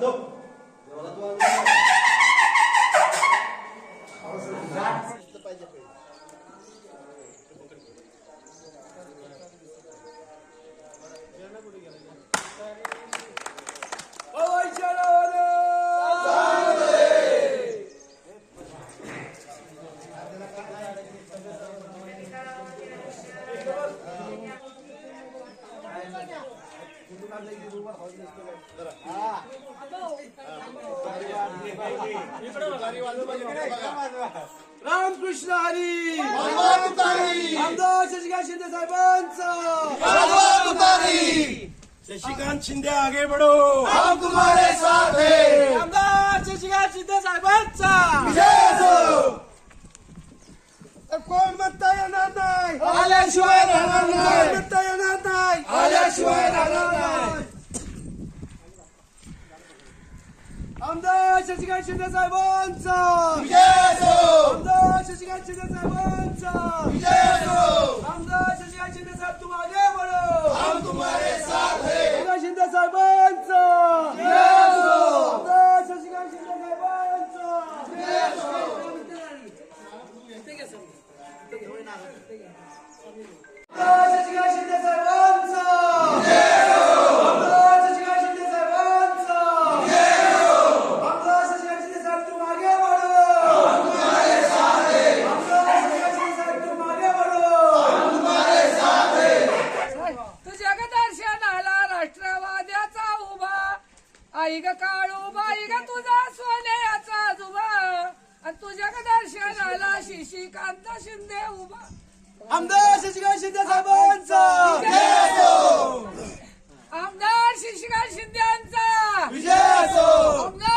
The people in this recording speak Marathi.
Adão. रामकृष्ण हरी! आमदार शशिकांत शिंदे साहेबांचा! शशिकांत शिंदे आगे बढ़ो। तुम्हारे आमदार शशिकांत शिंदे साहेबांचा! आमदार शशिकांत शिंदे साहेबांचा! आमदार शशिकांत शिंदे साहेब तुम आगे बढ़ो हम तुम्हारे साथ हैं। शशिकांत शिंदे साहेबांचा! आमदार शशिकांत शिंदे साहेबांचा! आई ग काळू बाई ग तुझा सोन्याचा आजोबा. आणि तुझ्या दर्शनाला शिशिकांत शिंदे उभा. आमदार शिशिकांत शिंदे साहेबांचा. आमदार शिशिकांत शिंदे यांचा आमदार